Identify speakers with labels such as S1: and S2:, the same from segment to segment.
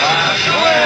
S1: Ajoelha.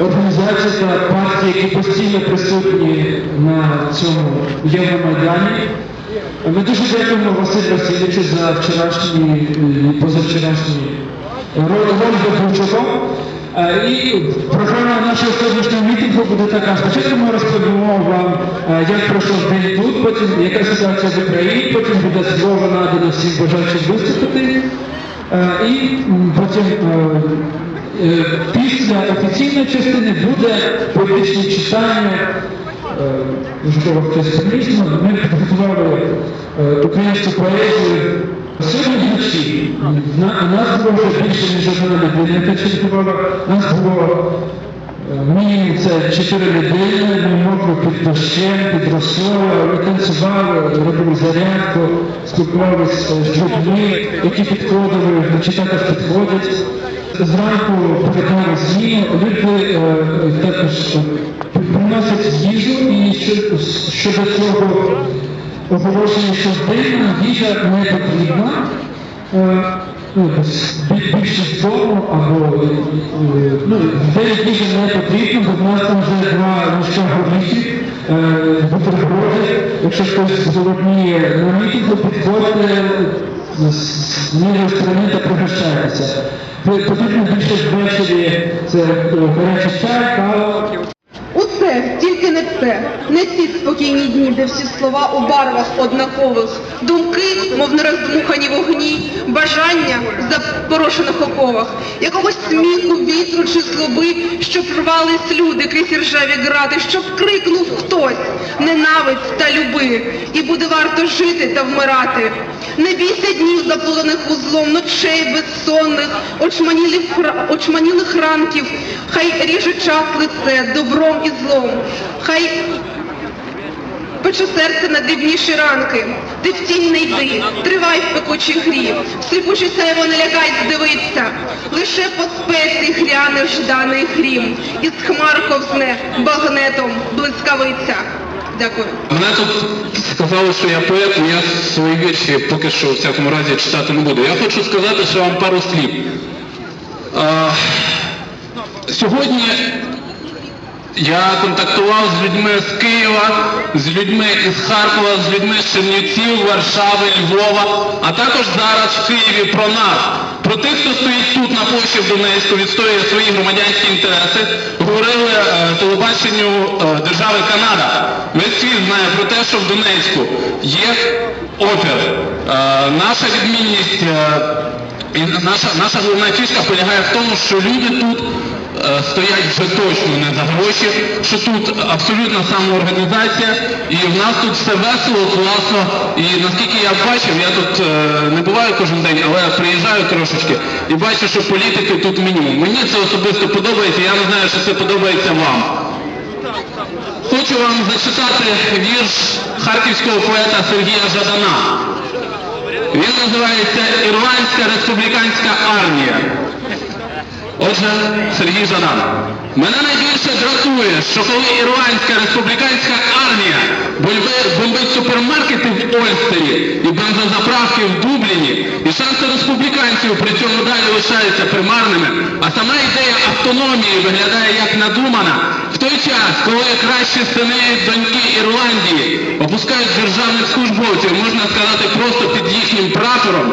S1: Організацій та партій, які постійно присутні на цьому Євромайдані. Ми дуже дякуємо Василю Васильовичу за вчорашній і позавчорашній роль ведучого. Е, І програма нашого сьогоднішнього мітингу буде така. Спочатку ми розповімо вам, е, як пройшов день тут, потім яка ситуація в Україні, потім буде слово надано всім бажаючих виступити. Е, І потім е, е, після офіційної частини буде політичне читання. Е, Можливо, хтось. Ми підготували е, українську поезію. Сьогодні вночі нас було вже більше, ніж одна людина, яка читувала. Нас було е, мінімум це чотири людини, ми мокли під дощем, під росою, ми танцювали, робили зарядку, спілкувалися з людьми, які підходили, також підходять. Зранку передали зміни, люди е, також приносять їжу і щодо цього оголошення, що день їжа не потрібна. Е, ну, Більшість дому або е, ну, день їжа не потрібна, бо в нас там вже два мішка горіхів, е, бутерброди. Якщо хтось голодніє на мітингу, підходьте з з мірою сторони та пригощайтеся. Потрібно більше ввечері це е, гарячий чай, кава.
S2: Усе, тільки не це, не ці спокійні дні, де всі слова у барвах однакових, думки, мов нероздмухані вогні, бажання в запорошених оковах, якогось сміху, вітру чи злоби, щоб рвались люди крізь ржаві грати, щоб крикнув хтось ненависть та люби, і буде варто жити та вмирати. Не бійся днів, заполоних узлом, ночей безсонних, очманілих, очманілих ранків, хай ріже час лице добром і злом, хай пече серце на дрібніші ранки, ти в тінь не йди, тривай в пекучій грі, сліпучі сяйво не лякай здивиться, лише по спеці гряне жданий грім, із хмар ковзне багнетом блискавиця. Дякую.
S3: Мене тут сказали, що я поет, але я свої вірші поки що в всякому разі читати не буду. Я хочу сказати, що вам пару слів. А, сьогодні я контактував з людьми з Києва, з людьми із Харкова, з людьми з Чернівців, Варшави, Львова, а також зараз в Києві про нас, про тих, хто стоїть тут на площі в Донецьку, відстоює свої громадянські інтереси, говорили е, телебаченню е, держави Канада. Весь світ знає про те, що в Донецьку є опір. Е, наша відмінність і наша, наша головна фішка полягає в тому, що люди тут е, стоять вже точно не за гроші, що тут абсолютна самоорганізація, і в нас тут все весело, класно. І наскільки я бачив, я тут е, не буваю кожен день, але приїжджаю трошечки і бачу, що політики тут мінімум. Мені це особисто подобається, я не знаю, що це подобається вам. хочу вам зачитати вірш харківського поета Сергія Жадана. Називається Ірландська республіканська армія. Отже, Сергій Жадан. Мене найбільше дратує, що коли Ірландська республіканська армія бомби- бомбить супермаркети в Ольстері і бензозаправки в Дубліні, і шанси республіканців при цьому далі лишаються примарними, а сама ідея автономії виглядає як надумана, в той час, коли кращі сини і доньки Ірландії опускають державних службовців, можна сказати, просто під їхнім прапором,